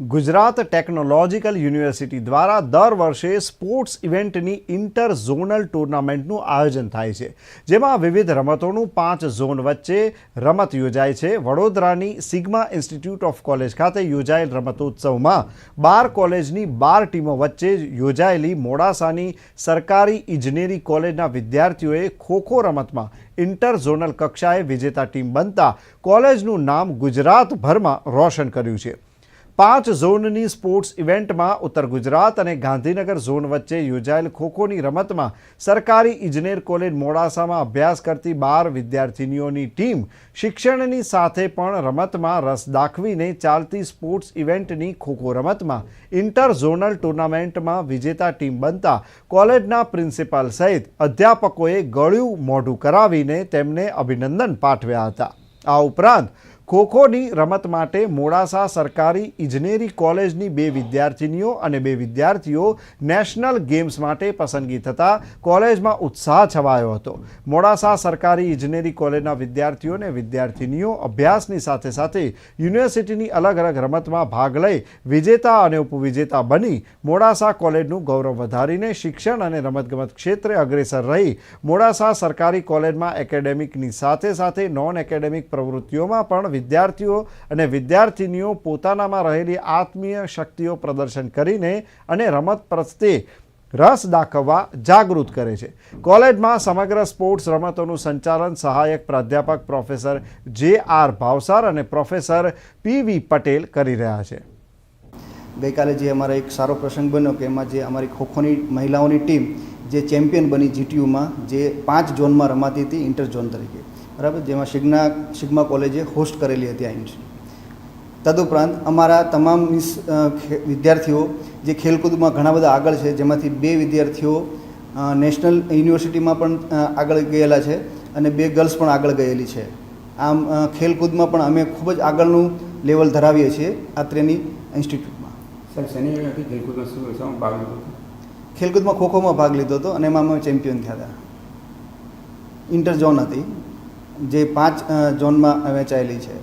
Gujarat technological university દ્વારા દર વર્ષે સ્પોર્ટ્સ ઇવેન્ટની ઇન્ટર ઝોનલ ટુર્નામેન્ટનું આયોજન થાય છે, જેમાં વિવિધ રમતોનું પાંચ ઝોન વચ્ચે રમત યોજાય છે. વડોદરાની સિગ્મા ઇન્સ્ટિટ્યૂટ ઓફ કોલેજ ખાતે યોજાયેલ રમતોત્સવમાં બાર કોલેજની બાર ટીમો વચ્ચે યોજાયેલી મોડાસાની સરકારી ઇજનેરી કોલેજના વિદ્યાર્થીઓએ ખોખો રમતમાં ઇન્ટર ઝોનલ કક્ષાએ વિજેતા ટીમ બનતા કોલેજનું નામ ગુજરાતભરમાં રોશન કર્યું છે. પાંચ ઝોનની સ્પોર્ટ્સ ઇવેન્ટમાં ઉત્તર ગુજરાત અને ગાંધીનગર ઝોન વચ્ચે યોજાયેલ ખોખોની રમતમાં સરકારી ઇજનેર કોલેજ મોડાસામાં અભ્યાસ કરતી બાર વિદ્યાર્થિનીઓની ટીમ શિક્ષણની સાથે પણ રમતમાં રસ દાખવીને ચાલતી સ્પોર્ટ્સ ઇવેન્ટની ખોખો રમતમાં ઇન્ટર ઝોનલ ટુર્નામેન્ટમાં વિજેતા ટીમ બનતા કોલેજના પ્રિન્સિપાલ સહિત અધ્યાપકોએ ગળ્યું મોઢું કરાવીને તેમને અભિનંદન પાઠવ્યા હતા. આ ઉપરાંત ખોખોની રમત માટે મોડાસા સરકારી ઇજનેરી કોલેજની બે વિદ્યાર્થિનીઓ અને બે વિદ્યાર્થીઓ નેશનલ ગેમ્સ માટે પસંદગી થતાં કોલેજમાં ઉત્સાહ છવાયો હતો. મોડાસા સરકારી ઇજનેરી કોલેજના વિદ્યાર્થીઓ અને વિદ્યાર્થિનીઓ અભ્યાસની સાથે સાથે યુનિવર્સિટીની અલગ અલગ રમતમાં ભાગ લઈ વિજેતા અને ઉપવિજેતા બની મોડાસા કોલેજનું ગૌરવ વધારીને શિક્ષણ અને રમતગમત ક્ષેત્રે અગ્રેસર રહી મોડાસા સરકારી કોલેજમાં એકેડેમિકની સાથે સાથે નોન એકેડેમિક પ્રવૃત્તિઓમાં પણ વિદ્યાર્થીઓ અને વિદ્યાર્થિનીઓ પોતાનામાં રહેલી આત્મીય શક્તિઓ પ્રદર્શન કરીને અને રમત પ્રત્યે રસ દાખવવા જાગૃત કરે છે. કોલેજમાં સમગ્ર સ્પોર્ટ્સ રમતોનું સંચાલન સહાયક પ્રાધ્યાપક પ્રોફેસર જે આર ભાવસાર અને પ્રોફેસર પી વી પટેલ કરી રહ્યા છે. ગઈકાલે જે અમારો એક સારો પ્રસંગ બન્યો કે એમાં જે અમારી ખોખોની મહિલાઓની ટીમ જે ચેમ્પિયન બની જીટીયુમાં જે પાંચ ઝોનમાં રમાતી હતી ઇન્ટર ઝોન તરીકે. બરાબર? જેમાં સિગ્ના સિગ્મા કોલેજે હોસ્ટ કરેલી હતી આ ઇન્સ્ટિટ્યૂટ તદુપરાંત અમારા તમામ મિસ- વિદ્યાર્થીઓ જે ખેલકૂદમાં ઘણા બધા આગળ છે જેમાંથી બે વિદ્યાર્થીઓ નેશનલ યુનિવર્સિટીમાં પણ આગળ ગયેલા છે અને બે ગર્લ્સ પણ આગળ ગયેલી છે. આમ ખેલકૂદમાં પણ અમે ખૂબ જ આગળનું લેવલ ધરાવીએ છીએ અત્રેની ઇન્સ્ટિટ્યૂટમાં. સર શનિ ખેલકૂદમાં શું ભાગ લીધો હતો? ખેલકૂદમાં ખોખોમાં ભાગ લીધો હતો અને એમાં અમે ચેમ્પિયન થયા હતા. ઇન્ટર ઝોન હતી. જે પાંચ ઝોનમાં વહેંચાયેલી છે.